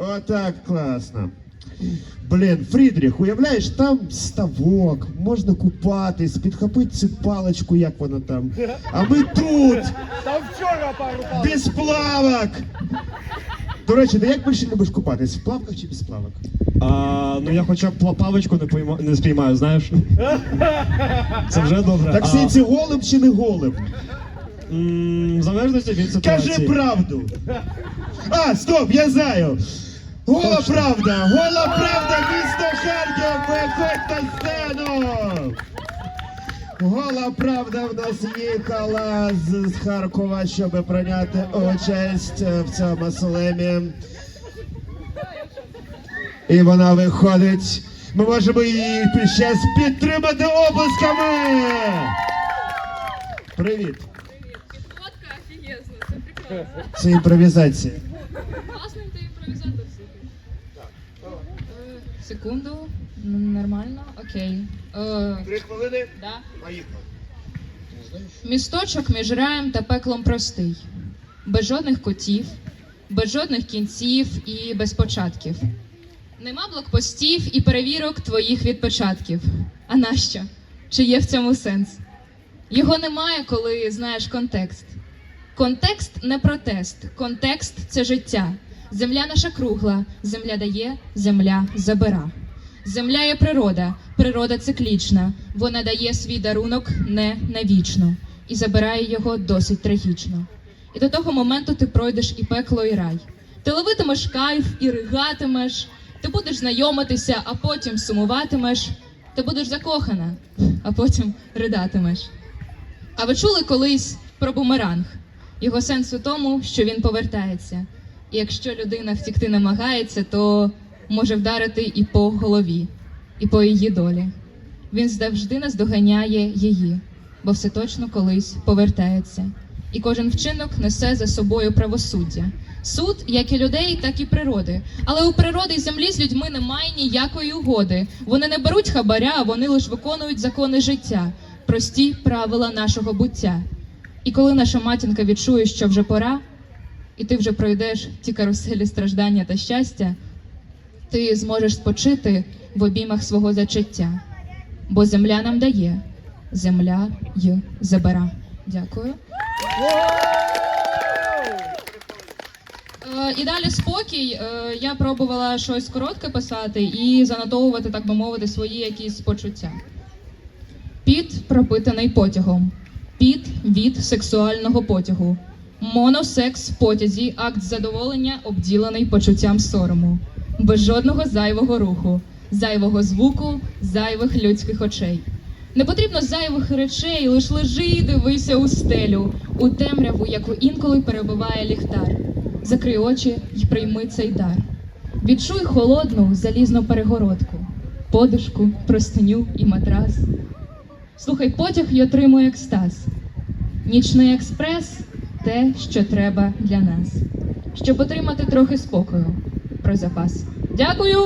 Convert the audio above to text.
Отак класно. Блін, Фрідріх, уявляєш, там ставок, можна купатись, підхопити цю паличку, як вона там. А ми тут, Там вчора пару палок. без плавок. До речі, ти як більше любиш купатись? В плавках чи без плавок? А, ну я хоча б пла- не, пойма, не спіймаю, знаєш. Це вже добре. Так А, сенсі голим чи не голим? м, в залежності від ситуації. Кажи правду. А, стоп, я знаю. Гола правда, гола правда, місто Харків, виходь на сцену. Гола правда в нас їхала з Харкова, щоб прийняти участь в цьому слемі. І вона виходить. Ми можемо її зараз підтримати облисками. Привіт. Фотка офігезна, це прекрасно. Це імпровізація. Секунду. Нормально, окей. Е, Три хвилини. да. Поїхали. Місточок між раєм та пеклом простий. Без жодних котів, без жодних кінців і без початків. Нема блокпостів і перевірок твоїх відпочатків. А нащо? Чи є в цьому сенс? Його немає, коли знаєш контекст. Контекст не протест, контекст це життя. Земля наша кругла, земля дає, земля забира. Земля є природа, природа циклічна. Вона дає свій дарунок не навічно і забирає його досить трагічно. І до того моменту ти пройдеш і пекло, і рай. Ти ловитимеш кайф і ригатимеш, ти будеш знайомитися, а потім сумуватимеш. Ти будеш закохана, а потім ридатимеш. А ви чули колись про бумеранг? Його сенс у тому, що він повертається. Якщо людина втікти намагається, то може вдарити і по голові, і по її долі. Він завжди наздоганяє її, бо все точно колись повертається. І кожен вчинок несе за собою правосуддя. Суд як і людей, так і природи. Але у природи і землі з людьми немає ніякої угоди. Вони не беруть хабаря, вони лише виконують закони життя, прості правила нашого буття. І коли наша матінка відчує, що вже пора, і ти вже пройдеш ті каруселі страждання та щастя, ти зможеш спочити в обіймах свого зачаття. Бо земля нам дає, земля й забира. Дякую. Е, І далі спокій. Е, Я пробувала щось коротке писати і занотовувати, так би мовити, свої якісь почуття. Піт пропитаний потягом. Піт від сексуального потягу. Моносекс в потязі, акт задоволення, обділений почуттям сорому. Без жодного зайвого руху, зайвого звуку, зайвих людських очей. Не потрібно зайвих речей, лиш лежи і дивися у стелю, у темряву, яку інколи перебиває ліхтар. Закрий очі й прийми цей дар. Відчуй холодну залізну перегородку, подушку, простиню і матрас. Слухай потяг й отримуй екстаз. Нічний експрес те, що треба для нас, щоб отримати трохи спокою про запас. Дякую!